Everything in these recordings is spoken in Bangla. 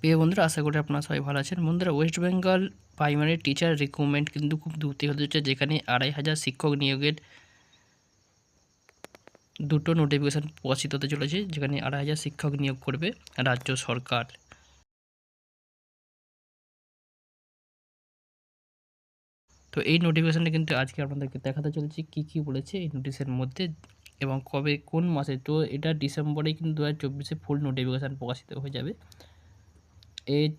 প্রিয় বন্ধুরা, আশা করি আপনারা সবাই ভালো আছেন। বন্ধুরা West Bengal primary teacher recruitment কিন্তু খুব দ্রুতই হতে হচ্ছে যেখানে আড়াই হাজার শিক্ষক নিয়োগের দুটো নোটিফিকেশান প্রকাশিত হতে চলেছে, যেখানে আড়াই হাজার শিক্ষক নিয়োগ করবে রাজ্য সরকার। তো এই নোটিফিকেশানটা কিন্তু আজকে আপনাদেরকে দেখাতে চলেছি কি কি বলেছে এই নোটিশের মধ্যে এবং কবে, কোন মাসে, তো এটা ডিসেম্বরে কিন্তু দু হাজার চব্বিশে ফুল নোটিফিকেশান প্রকাশিত হয়ে যাবে। এজ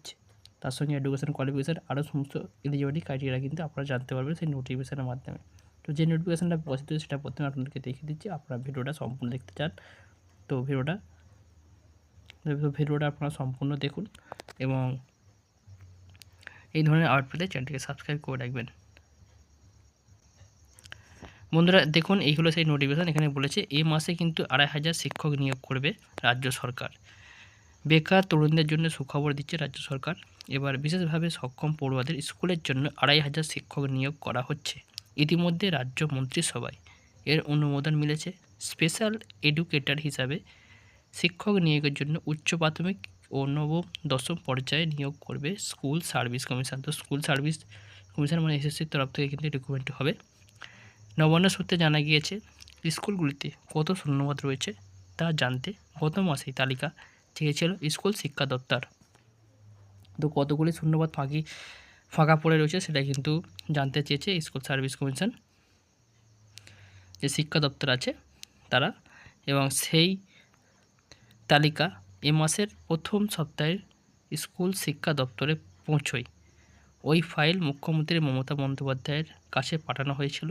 তার সঙ্গে এডুকেশন কোয়ালিফিকেশান আরও সমস্ত এলিজিবিলিটি ক্রাইটেরিয়া কিন্তু আপনারা জানতে পারবেন সেই নোটিফিকেশানের মাধ্যমে। তো যে নোটিফিকেশানটা প্রকাশিত সেটা প্রথমে আপনাদেরকে দেখিয়ে দিচ্ছি, আপনারা ভিডিওটা সম্পূর্ণ দেখতে চান। তো ভিডিওটা ভিডিওটা আপনারা সম্পূর্ণ দেখুন এবং এই ধরনের আউট পেতে চ্যানেলটিকে সাবস্ক্রাইব করে রাখবেন। বন্ধুরা, দেখুন, এই হলো সেই নোটিফিকেশান এখানে বলেছে এই মাসে কিন্তু আড়াই হাজার শিক্ষক নিয়োগ করবে রাজ্য সরকার। বেকার তরুণদের জন্য সুখবর দিচ্ছে রাজ্য সরকার। এবার বিশেষভাবে সক্ষম পড়ুয়াদের স্কুলের জন্য আড়াই হাজার শিক্ষক নিয়োগ করা হচ্ছে। ইতিমধ্যে রাজ্য মন্ত্রিসভায় এর অনুমোদন মিলেছে। স্পেশাল এডুকেটর হিসাবে শিক্ষক নিয়োগের জন্য উচ্চ প্রাথমিক ও নবম দশম পর্যায়ে নিয়োগ করবে স্কুল সার্ভিস কমিশন। তো স্কুল সার্ভিস কমিশন মানে এসএসসির তরফ থেকে কিন্তু রিক্রুটমেন্ট হবে। নবান্ন সূত্রে জানা গিয়েছে, স্কুলগুলিতে কত শূন্যপদ রয়েছে তা জানতে গত মাসেই তালিকা চেয়েছিল স্কুল শিক্ষা দপ্তর। তো কতগুলি শূন্যপদ ফাঁকি, ফাঁকা পড়ে রয়েছে সেটা কিন্তু জানতে চেয়েছে স্কুল সার্ভিস কমিশন। যে শিক্ষা দপ্তর আছে তারা এবং সেই তালিকা এ মাসের প্রথম সপ্তাহের স্কুল শিক্ষা দপ্তরে পৌঁছয়। ওই ফাইল মুখ্যমন্ত্রী মমতা বন্দ্যোপাধ্যায়ের কাছে পাঠানো হয়েছিল।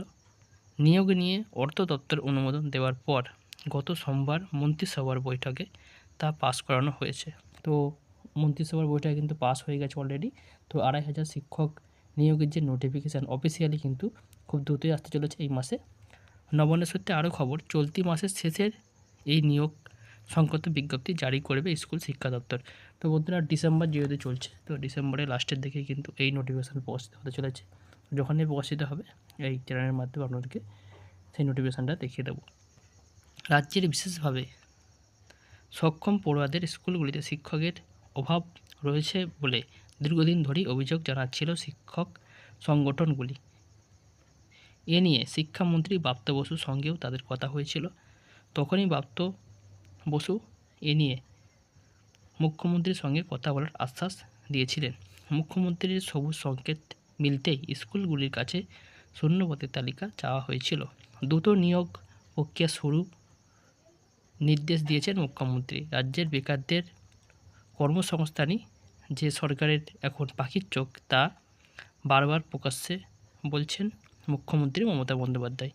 নিয়োগ নিয়ে অর্থ দপ্তর অনুমোদন দেওয়ার পর গত সোমবার মন্ত্রিসভার বৈঠকে তা পাস করানো হয়েছে। তো মন্ত্রিসভার বইটা কিন্তু পাস হয়ে গেছে অলরেডি তো আড়াই হাজার শিক্ষক নিয়োগের যে নোটিফিকেশান অফিসিয়ালি কিন্তু খুব দ্রুতই আসতে চলেছে এই মাসে। নবান্ন সূত্রে আরও খবর, চলতি মাসের শেষের এই নিয়োগ সংক্রান্ত বিজ্ঞপ্তি জারি করবে স্কুল শিক্ষা দপ্তর। তো বন্ধুরা, ডিসেম্বর যেহেতু চলছে, তো ডিসেম্বরের লাস্টের দিকে কিন্তু এই নোটিফিকেশান প্রকাশিত হতে চলেছে। যখনই প্রকাশিত হবে, এই চ্যানেলের মাধ্যমে আপনাদেরকে সেই নোটিফিকেশানটা দেখিয়ে দেবো। রাজ্যের বিশেষভাবে সক্ষম পড়ুয়াদের স্কুলগুলিতে শিক্ষকের অভাব রয়েছে বলে দীর্ঘদিন ধরেই অভিযোগ জানাচ্ছিল শিক্ষক সংগঠনগুলি। এ নিয়ে শিক্ষামন্ত্রী বাপ্ত বসুর সঙ্গেও তাদের কথা হয়েছিল। তখনই বাপ্ত বসু এ নিয়ে মুখ্যমন্ত্রীর সঙ্গে কথা বলার আশ্বাস দিয়েছিলেন। মুখ্যমন্ত্রীর সবুজ সংকেত মিলতেই স্কুলগুলির কাছে শূন্যপদের তালিকা চাওয়া হয়েছিল। দ্রুত নিয়োগ প্রক্রিয়া শুরু নির্দেশ দিয়েছেন মুখ্যমন্ত্রী। রাজ্যের বেকারদের কর্মসংস্থানই যে সরকারের এখন পাখির চোখ, তা বারবার প্রকাশ্যে বলছেন মুখ্যমন্ত্রী মমতা বন্দ্যোপাধ্যায়।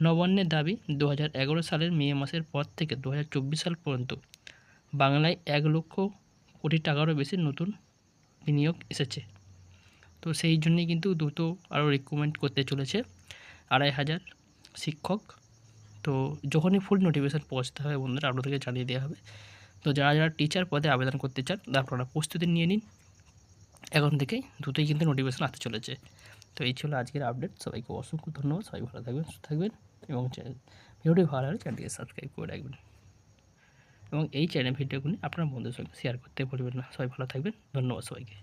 নবান্নের দাবি দু হাজার এগারো সালের মে মাসের পর থেকে দু হাজার চব্বিশ সাল পর্যন্ত বাংলায় এক লক্ষ কোটি টাকারও বেশি নতুন বিনিয়োগ এসেছে। তো সেই জন্যই কিন্তু দ্রুত আরও রিক্রুটমেন্ট করতে চলেছে আড়াই হাজার শিক্ষক। তো যখনই ফুল নোটিফিকেশান পৌঁছতে হবে বন্ধুরা আপনাদেরকে জানিয়ে দেওয়া হবে। তো যারা যারা টিচার পদে আবেদন করতে চান আপনারা প্রস্তুতি নিয়ে নিন। এখন থেকেই দুটোই কিন্তু নোটিফিকেশান আসতে চলেছে। তো এই ছিল আজকের আপডেট সবাইকে অসংখ্য ধন্যবাদ। সবাই ভালো থাকবেন, সুস্থ থাকবেন এবং ভিডিওটি ভালো লাগলে চ্যানেলটিকে সাবস্ক্রাইব করে রাখবেন। এবং এই চ্যানেল ভিডিওগুলি আপনার বন্ধুদের সঙ্গে শেয়ার করতে ভুলবেন না। সবাই ভালো থাকবেন। ধন্যবাদ সবাইকে।